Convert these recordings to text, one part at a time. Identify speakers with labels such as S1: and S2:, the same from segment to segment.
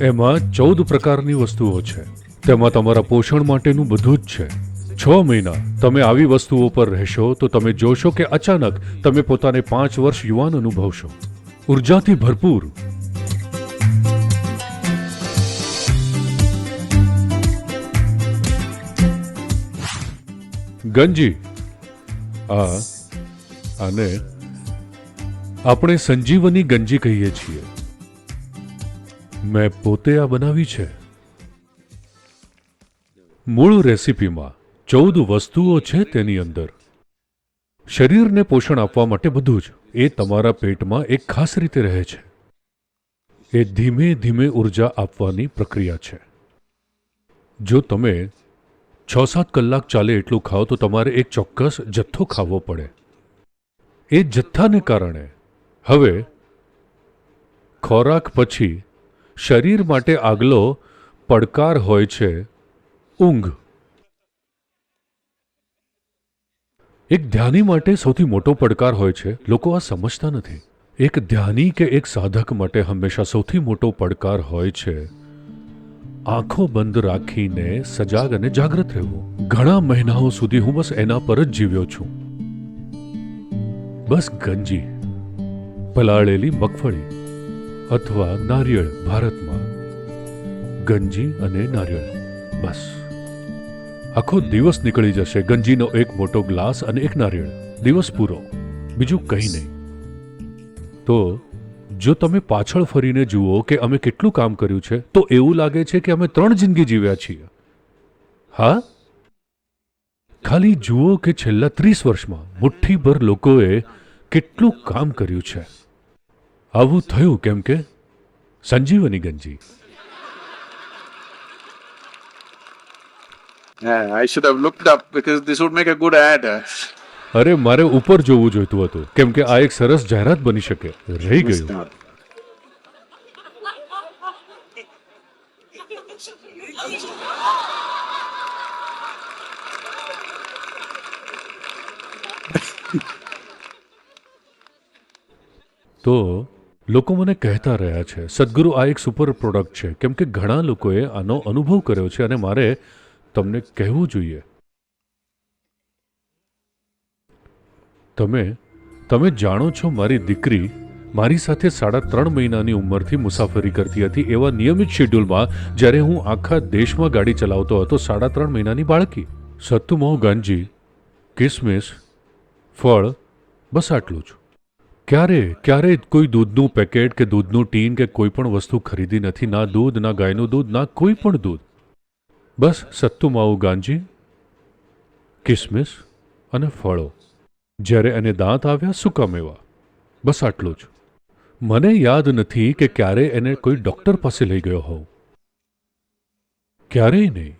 S1: એમાં ચૌદ પ્રકારની વસ્તુઓ છે. તેમાં તમારા પોષણ માટેનું બધું જ છે. છ મહિના, તમે આવી વસ્તુઓ પર રહેશો તો તમે જોશો કે અચાનક તમે પોતાને પાંચ વર્ષ યુવાન અનુભવશો. ઉર્જાથી ભરપૂર. ગંજી, આ, આને આપણે સંજીવની ગંજી કહીએ છીએ. મેં પોતે આ બનાવી છે. મૂળ રેસિપીમાં ચૌદ વસ્તુઓ છે તેની અંદર. શરીરને પોષણ આપવા માટે બધું જ. એ તમારા પેટમાં એક ખાસ રીતે રહે છે. એ ધીમે ધીમે ઊર્જા આપવાની પ્રક્રિયા છે. જો તમે છ સાત કલાક ચાલે એટલું ખાઓ તો તમારે એક ચોક્કસ જથ્થો ખાવો પડે. એ જથ્થાને કારણે હવે ખોરાક પછી શરીર માટે આગલો પડકાર હોય છે ઊંઘ. એક ધ્યાની માટે સૌથી મોટો પડકાર હોય છે, લોકો આ સમજતા નથી. એક ધ્યાની કે એક સાધક માટે હંમેશા સૌથી મોટો પડકાર હોય છે આંખો બંધ રાખીને સજાગ અને જાગૃત રહેવું. ઘણા મહિનાઓ સુધી હું બસ એના પર જ જીવ્યો છું. બસ ગંજી, પલાળેલી મગફળી અથવા નારિયેળ ભારતમાં? ગંજી અને નારિયેળ, બસ. આખો દિવસ નીકળી જશે ગંજીનો એક મોટો ગ્લાસ અને એક નારિયેળ. દિવસ પૂરો, બીજું કંઈ નહીં. તો, જો તમે પાછળ ફરીને જુઓ કે અમે કેટલું કામ કર્યું છે, તો એવું લાગે છે કે અમે ત્રણ જિંદગી જીવ્યા છીએ. હા? ખાલી જુઓ કે છેલ્લા ત્રીસ વર્ષમાં મુઠ્ઠીભર લોકોએ કેટલું કામ કર્યું છે. આવું થયું કેમ કે સંજીવની ગંજી
S2: Yeah, I should have looked up because this would make a good ad.
S1: અરે મારે ઉપર જોવું જોઈતું હતું કેમ કે આ એક સરસ જાહેરાત બની શકે રહી ગયું તો લોકો મને કહેતા રહ્યા છે, સદગુરુ, આ એક સુપર પ્રોડક્ટ છે. કેમ કે ઘણા લોકોએ આનો અનુભવ કર્યો છે અને મારે તમને કહેવું જોઈએ. તમે તમે જાણો છો મારી દીકરી મારી સાથે સાડા ત્રણ મહિનાની ઉંમરથી મુસાફરી કરતી હતી એવા નિયમિત શેડ્યુલમાં જ્યારે હું આખા દેશમાં ગાડી ચલાવતો હતો સાડા ત્રણ મહિનાની બાળકી. સત્તુમોહ ગાંજી કિસમિસ, ફળ, બસ આટલું જ. ક્યારે ક્યારે કોઈ દૂધનું પેકેટ કે દૂધનું ટીન કે કોઈ પણ વસ્તુ ખરીદી નથી, ના દૂધ, ના ગાયનું દૂધ, ના કોઈ પણ દૂધ. બસ સત્તુ માવું ગાંજી, કિસમિસ અને ફળો. જ્યારે એને દાંત આવ્યા સૂકા મેવા બસ આટલું જ. મને યાદ નથી કે ક્યારે એને કોઈ ડૉક્ટર પાસે લઈ ગયો હોઉં. ક્યારેય નહીં.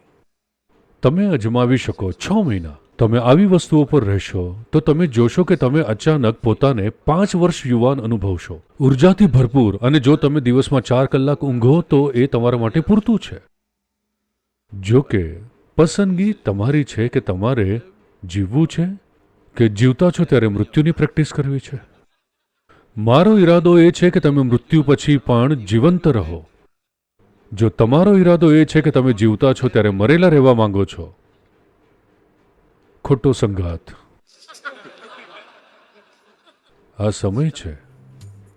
S1: તમે અજમાવી શકો છ મહિના. તમે આવી વસ્તુઓ પર રહેશો, તો તમે જોશો કે તમે અચાનક પોતાને પાંચ વર્ષ યુવાન અનુભવશો. ઉર્જાથી ભરપૂર અને જો તમે દિવસમાં ચાર કલાક ઊંઘો, તો એ તમારા માટે પૂરતું છે. જો કે પસંદગી તમારી છે કે તમારે જીવવું છે, કે જીવતા છો ત્યારે મૃત્યુની પ્રેક્ટિસ કરવી છે? મારો ઈરાદો એ છે કે તમે મૃત્યુ પછી પણ જીવંત રહો. જો તમારો ઈરાદો એ છે કે તમે જીવતા છો ત્યારે મરેલા રહેવા માંગો છો ખોટો સંઘાત આ સમય છે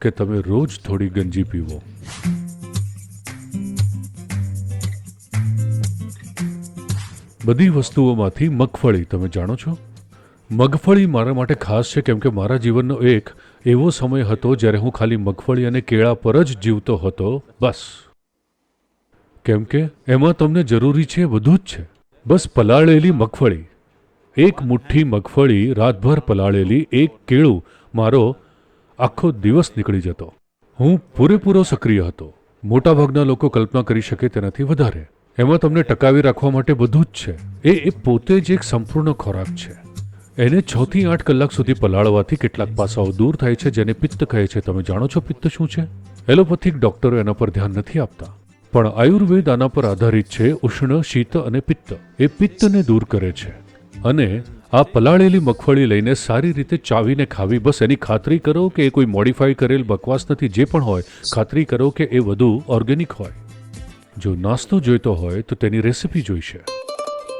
S1: કે તમે રોજ થોડી ગંજી પીવો. બધી વસ્તુઓમાંથી મગફળી તમે જાણો છો? મગફળી મારા માટે ખાસ છે કેમ કે મારા જીવનનો એક એવો સમય હતો જ્યારે હું ખાલી મગફળી અને કેળા પર જ જીવતો હતો, બસ. કેમ કે એમાં તમને જરૂરી છે બધું જ છે. બસ પલાળેલી મગફળી. એક મુઠ્ઠી મગફળી રાતભર પલાળેલી એક કેળું મારો આખો દિવસ નીકળી જતો. હું પૂરેપૂરો સક્રિય હતો. મોટાભાગના લોકો કલ્પના કરી શકે તેનાથી વધારે. એમાં તમને ટકાવી રાખવા માટે બધું જ છે. એ એ પોતે જ એક સંપૂર્ણ ખોરાક છે. એને છ થી આઠ કલાક સુધી પલાળવાથી કેટલાક પાસાઓ દૂર થાય છે જેને પિત્ત કહે છે. તમે જાણો છો પિત્ત શું છે? એલોપેથિક ડોક્ટરો એના પર ધ્યાન નથી આપતા. પણ આયુર્વેદ આના પર આધારિત છે ઉષ્ણ, શીત અને પિત્ત. એ પિત્તને દૂર કરે છે. અને આ પલાળેલી મગફળી લઈને સારી રીતે ચાવીને ખાવી. બસ એની ખાતરી કરો કે એ કોઈ મોડિફાઈ કરેલ બકવાસ નથી. જે પણ હોય, ખાતરી કરો કે એ વધુ ઓર્ગેનિક હોય. જો નાસ્તો જોઈતો હોય, તો તેની રેસિપી જોઈશે.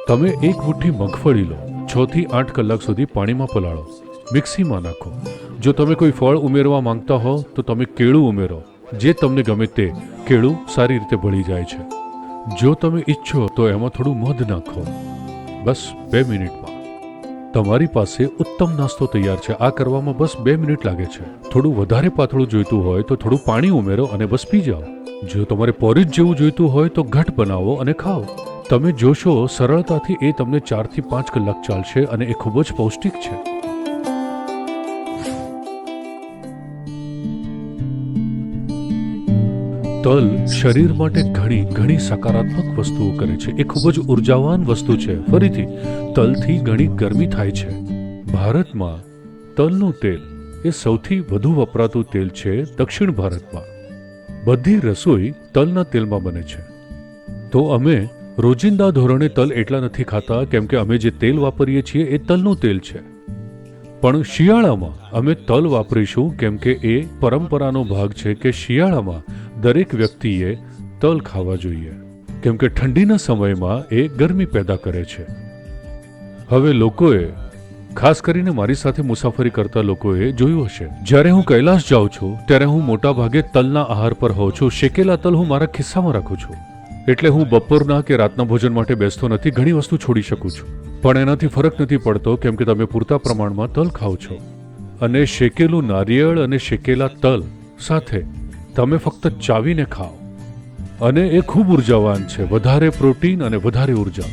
S1: તમે એક મુઠ્ઠી મગફળી લો. છ થી આઠ કલાક સુધી પાણીમાં પલાળો. મિક્સીમાં નાખો. જો તમે કોઈ ફળ ઉમેરવા માંગતા હો, તો તમે કેળું ઉમેરો. જે તમને ગમે તે કેળું સારી રીતે ભળી જાય છે. જો તમે ઈચ્છો, તો એમાં થોડું મધ નાખો. બસ બે મિનિટમાં. તમારી પાસે ઉત્તમ નાસ્તો તૈયાર છે. આ કરવામાં બસ બે મિનિટ લાગે છે. થોડું વધારે પાતળું જોઈતું હોય તો થોડું પાણી ઉમેરો અને બસ પી જાઓ. જો તમારે પોરીજ જેવું જોઈતું હોય તો ઘટ બનાવો અને ખાઓ. તમે જોશો સરળતાથી એ તમને ચારથી પાંચ કલાક ચાલશે અને એ ખૂબ જ પૌષ્ટિક છે. તલ શરીર માટે ઘણી ઘણી સકારાત્મક વસ્તુઓ કરે છે. એ ખૂબ જ ઉર્જાવાન વસ્તુ છે. ફરીથી, તલથી ઘણી ગરમી થાય છે. ભારતમાં તલનું તેલ એ સૌથી વધુ વપરાતું તેલ છે દક્ષિણ ભારતમાં. બધી રસોઈ તલના તેલમાં બને છે. તો અમે રોજિંદા ધોરણે તલ એટલા નથી ખાતા કેમ કે અમે જે તેલ વાપરીએ છીએ એ તલનું તેલ છે. પણ શિયાળામાં અમે તલ વાપરીશું કેમ કે એ પરંપરાનો ભાગ છે કે શિયાળામાં દરેક વ્યક્તિએ તલ ખાવા જોઈએ, કેમ કે ઠંડીના સમયમાં એ ગરમી પેદા કરે છે. હવે લોકોએ, ખાસ કરીને મારી સાથે મુસાફરી કરતા લોકોએ જોયું હશે. જ્યારે હું કૈલાસ જાઉં છું, ત્યારે હું મોટા ભાગે તલના આહાર પર હોઉં છું. શેકેલા તલ હું મારા ખિસ્સામાં રાખું છું. એટલે હું બપોરના કે રાતના ભોજન માટે બેસતો નથી, ઘણી વસ્તુ છોડી શકું છું. પણ એનાથી ફરક નથી પડતો, કેમ કે તમે પૂરતા પ્રમાણમાં તલ ખાઓ છો. અને શેકેલું નારિયેળ અને શેકેલા તલ સાથે તમે ફક્ત ચાવીને ખાઓ. અને એ ખૂબ ઉર્જાવાન છે. વધારે પ્રોટીન અને વધારે ઊર્જા.